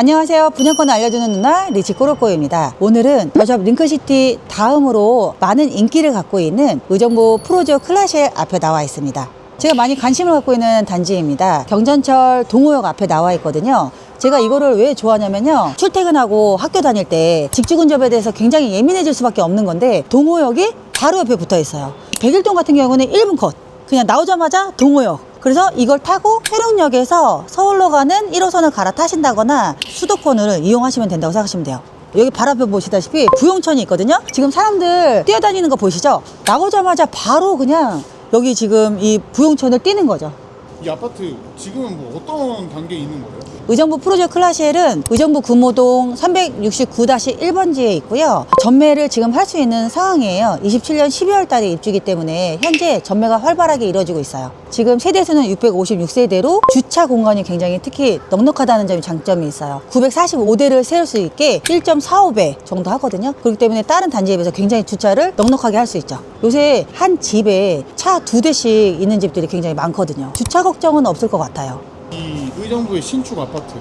안녕하세요. 분양권을 알려주는 누나 리치 꼬로꼬입니다. 오늘은 더샵 링크시티 다음으로 많은 인기를 갖고 있는 의정부 프로지오 클라쉘 앞에 나와 있습니다. 제가 많이 관심을 갖고 있는 단지입니다. 경전철 동호역 앞에 나와 있거든요. 제가 이거를 왜 좋아하냐면요. 출퇴근하고 학교 다닐 때 직주 근접에 대해서 굉장히 예민해질 수밖에 없는 건데 동호역이 바로 옆에 붙어 있어요. 백일동 같은 경우는 1분 컷. 그냥 나오자마자 동호역. 그래서 이걸 타고 회룡역에서 서울로 가는 1호선을 갈아타신다거나 수도권을 이용하시면 된다고 생각하시면 돼요. 여기 바로 앞에 보시다시피 부용천이 있거든요. 지금 사람들 뛰어다니는 거 보이시죠? 나오자마자 바로 그냥 여기 지금 이 부용천을 뛰는 거죠. 이 아파트 지금은 뭐 어떤 단계에 있는 거예요? 의정부 프로젝트 클라시엘은 의정부 금호동 369-1번지에 있고요. 전매를 지금 할 수 있는 상황이에요. 27년 12월 달에 입주기 때문에 현재 전매가 활발하게 이루어지고 있어요. 지금 세대 수는 656세대로 주차 공간이 굉장히 특히 넉넉하다는 점이 장점이 있어요. 945대를 세울 수 있게 1.45배 정도 하거든요. 그렇기 때문에 다른 단지에 비해서 굉장히 주차를 넉넉하게 할 수 있죠. 요새 한 집에 차 두 대씩 있는 집들이 굉장히 많거든요. 주차 걱정은 없을 것 같아요. 이 의정부의 신축 아파트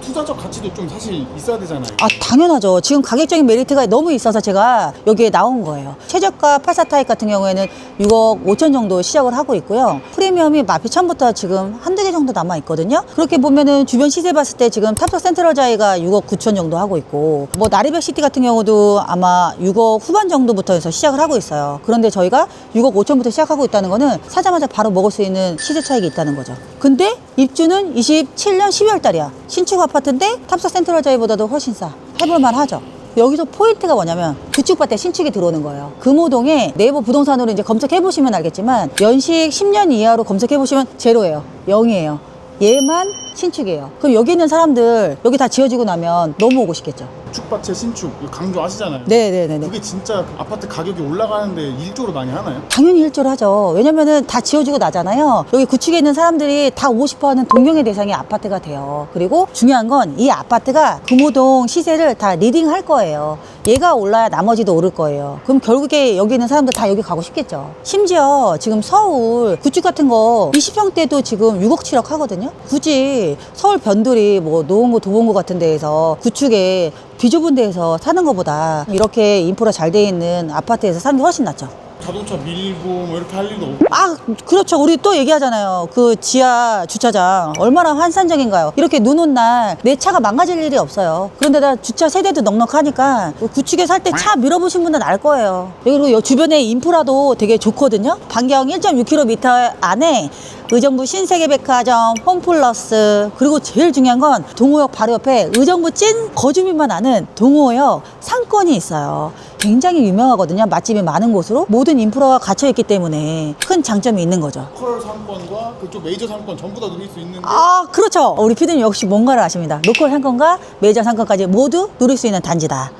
투자적 가치도 좀 사실 있어야 되잖아요. 아 당연하죠. 지금 가격적인 메리트가 너무 있어서 제가 여기에 나온 거예요. 최저가 84 타입 같은 경우에는 6억 5천 정도 시작을 하고 있고요. 프리미엄이 마피 천부터 지금 한두 개 정도 남아 있거든요. 그렇게 보면은 주변 시세 봤을 때 지금 탑석 센트럴 자이가 6억 9천 정도 하고 있고 뭐 나리백 시티 같은 경우도 아마 6억 후반 정도부터 해서 시작을 하고 있어요. 그런데 저희가 6억 5천부터 시작하고 있다는 거는 사자마자 바로 먹을 수 있는 시세 차익이 있다는 거죠. 근데 입주는 27년 12월 달이야. 신축 아파트인데 탑석 센트럴 자이보다도 훨씬 싸. 해볼만 하죠. 여기서 포인트가 뭐냐면 구축밭에 신축이 들어오는 거예요. 금호동에 네이버 부동산으로 이제 검색해 보시면 알겠지만 연식 10년 이하로 검색해 보시면 제로예요. 0이에요. 얘만 신축이에요. 그럼 여기 있는 사람들 여기 다 지어지고 나면 너무 오고 싶겠죠. 축밭의 신축 이거 강조 아시잖아요. 네네네네. 그게 진짜 아파트 가격이 올라가는데 일조로 많이 하나요? 당연히 일조를 하죠. 왜냐면은 다 지어지고 나잖아요. 여기 구축에 있는 사람들이 다 오고 싶어 하는 동경의 대상이 아파트가 돼요. 그리고 중요한 건 이 아파트가 금호동 시세를 다 리딩 할 거예요. 얘가 올라야 나머지도 오를 거예요. 그럼 결국에 여기 있는 사람들 다 여기 가고 싶겠죠. 심지어 지금 서울 구축 같은 거 20평대도 지금 6억 7억 하거든요. 굳이 서울 변두리 뭐 노원구 도봉구 같은 데에서 구축에 비좁은 데에서 사는 것보다 이렇게 인프라 잘 돼 있는 아파트에서 사는 게 훨씬 낫죠. 자동차 밀고 뭐 이렇게 할 일도 없고 아, 그렇죠. 우리 또 얘기하잖아요. 그 지하 주차장 얼마나 환산적인가요? 이렇게 눈 온 날 내 차가 망가질 일이 없어요. 그런데다 주차 세대도 넉넉하니까 구축에 살 때 차 밀어보신 분은 알 거예요. 그리고 요 주변에 인프라도 되게 좋거든요. 반경 1.6km 안에 의정부 신세계백화점, 홈플러스 그리고 제일 중요한 건 동호역 바로 옆에 의정부 찐 거주민만 아는 동호역 상권이 있어요. 굉장히 유명하거든요. 맛집이 많은 곳으로 모든 인프라가 갖춰 있기 때문에 큰 장점이 있는 거죠. 로컬 상권과 그쪽 메이저 상권 전부 다 누릴 수 있는데 아, 그렇죠. 우리 피디님 역시 뭔가를 아십니다. 로컬 상권과 메이저 상권까지 모두 누릴 수 있는 단지다.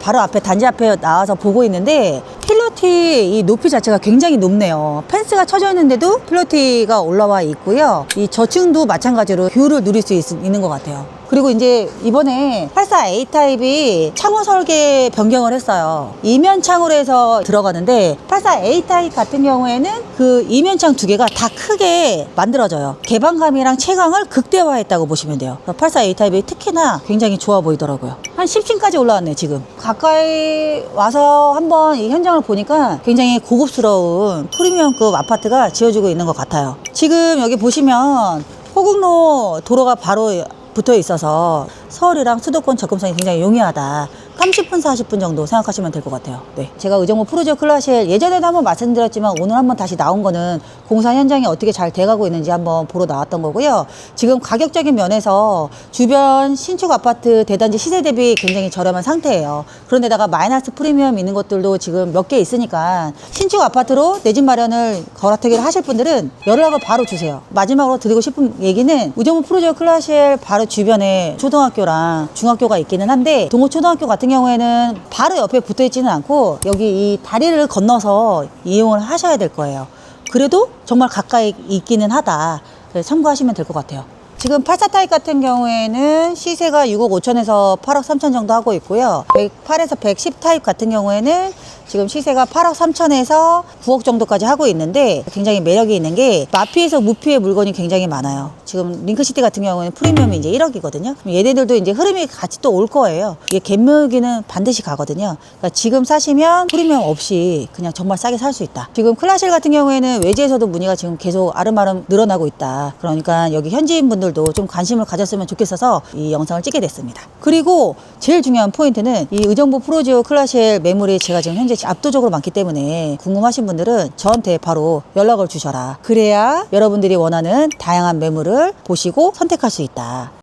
바로 앞에 단지 앞에 나와서 보고 있는데 필로티 이 높이 자체가 굉장히 높네요. 펜스가 쳐져 있는데도 필로티가 올라와 있고요. 이 저층도 마찬가지로 뷰를 누릴 수 있, 있는 것 같아요. 그리고 이제 이번에 84A 타입이 창호 설계 변경을 했어요. 이면 창으로 해서 들어가는데 84A 타입 같은 경우에는 그 이면 창두 개가 다 크게 만들어져요. 개방감이랑 채광을 극대화했다고 보시면 돼요. 84A 타입이 특히나 굉장히 좋아 보이더라고요. 한 10층까지 올라왔네 지금. 가까이 와서 한번 이 현장을 보니까 굉장히 고급스러운 프리미엄급 아파트가 지어지고 있는 것 같아요. 지금 여기 보시면 호국로 도로가 바로 붙어 있어서 서울이랑 수도권 접근성이 굉장히 용이하다. 30분, 40분 정도 생각하시면 될 것 같아요. 네. 제가 의정부 프로젝트 클라시엘 예전에도 한번 말씀드렸지만 오늘 한번 다시 나온 거는 공사 현장이 어떻게 잘 돼가고 있는지 한번 보러 나왔던 거고요. 지금 가격적인 면에서 주변 신축 아파트 대단지 시세 대비 굉장히 저렴한 상태예요. 그런데다가 마이너스 프리미엄 있는 것들도 지금 몇 개 있으니까 신축 아파트로 내 집 마련을 거라투기를 하실 분들은 연락을 바로 주세요. 마지막으로 드리고 싶은 얘기는 의정부 프로젝트 클라시엘 바로 주변에 초등학교랑 중학교가 있기는 한데 동호초등학교 같은 경우에는 바로 옆에 붙어 있지는 않고 여기 이 다리를 건너서 이용을 하셔야 될 거예요. 그래도 정말 가까이 있기는 하다. 참고하시면 될 것 같아요. 지금 84 타입 같은 경우에는 시세가 6억 5천에서 8억 3천 정도 하고 있고요. 108에서 110 타입 같은 경우에는 지금 시세가 8억 3천에서 9억 정도까지 하고 있는데 굉장히 매력이 있는 게 마피에서 무피의 물건이 굉장히 많아요. 지금 링크시티 같은 경우에는 프리미엄이 이제 1억이거든요. 얘네들도 이제 흐름이 같이 또 올 거예요. 이게 갭묘기는 반드시 가거든요. 그러니까 지금 사시면 프리미엄 없이 그냥 정말 싸게 살 수 있다. 지금 클라실 같은 경우에는 외지에서도 문의가 지금 계속 아름아름 늘어나고 있다. 그러니까 여기 현지인 분들 도 좀 관심을 가졌으면 좋겠어서 이 영상을 찍게 됐습니다. 그리고 제일 중요한 포인트는 이 의정부 프로지오 클라실 매물이 제가 지금 현재 압도적으로 많기 때문에 궁금하신 분들은 저한테 바로 연락을 주셔라. 그래야 여러분들이 원하는 다양한 매물을 보시고 선택할 수 있다.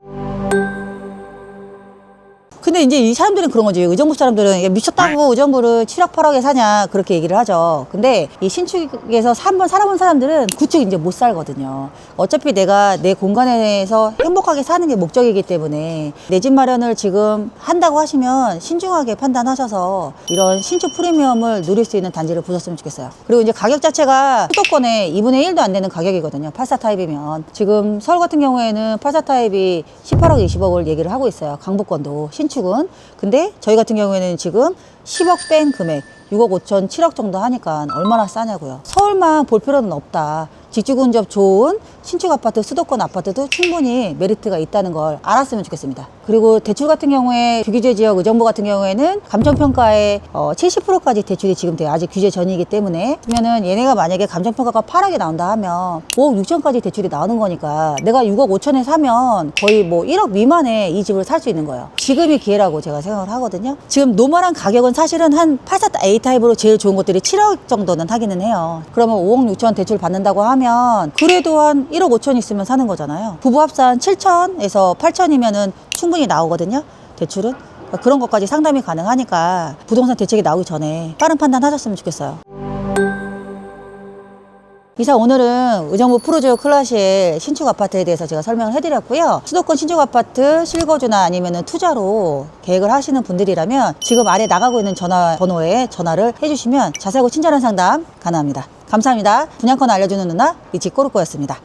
근데 이제 이 사람들은 그런 거지. 의정부 사람들은 미쳤다고 의정부를 7억 8억에 사냐 그렇게 얘기를 하죠. 근데 이 신축에서 한번 살아본 사람들은 구축 이제 못 살거든요. 어차피 내가 내 공간에서 행복하게 사는 게 목적이기 때문에 내 집 마련을 지금 한다고 하시면 신중하게 판단하셔서 이런 신축 프리미엄을 누릴 수 있는 단지를 보셨으면 좋겠어요. 그리고 이제 가격 자체가 수도권의 2분의 1도 안 되는 가격이거든요. 84 타입이면. 지금 서울 같은 경우에는 84 타입이 18억 20억을 얘기를 하고 있어요. 강북권도 신축 은. 근데 저희 같은 경우에는 지금 10억 뺀 금액 6억 5천 7억 정도 하니까 얼마나 싸냐고요. 서울만 볼 필요는 없다. 직주 근접 좋은 신축 아파트, 수도권 아파트도 충분히 메리트가 있다는 걸 알았으면 좋겠습니다. 그리고 대출 같은 경우에 규제 지역 의정부 같은 경우에는 감정평가의 어, 70%까지 대출이 지금 돼요. 아직 규제 전이기 때문에. 그러면은 얘네가 만약에 감정평가가 8억에 나온다 하면 5억 6천까지 대출이 나오는 거니까 내가 6억 5천에 사면 거의 뭐 1억 미만의 이 집을 살 수 있는 거예요. 지금이 기회라고 제가 생각을 하거든요. 지금 노멀한 가격은 사실은 한 84 A 타입으로 제일 좋은 것들이 7억 정도는 하기는 해요. 그러면 5억 6천 대출 받는다고 하면 그래도 한 1억 5천 있으면 사는 거잖아요. 부부 합산 7천에서 8천이면은 충분히 나오거든요. 대출은. 그러니까 그런 것까지 상담이 가능하니까 부동산 대책이 나오기 전에 빠른 판단 하셨으면 좋겠어요. 이상 오늘은 의정부 프로지오 클라시의 신축 아파트에 대해서 제가 설명을 해드렸고요. 수도권 신축 아파트 실거주나 아니면 투자로 계획을 하시는 분들이라면 지금 아래 나가고 있는 전화 번호에 전화를 해주시면 자세하고 친절한 상담 가능합니다. 감사합니다. 분양권 알려주는 누나 이지 꼬르꼬였습니다.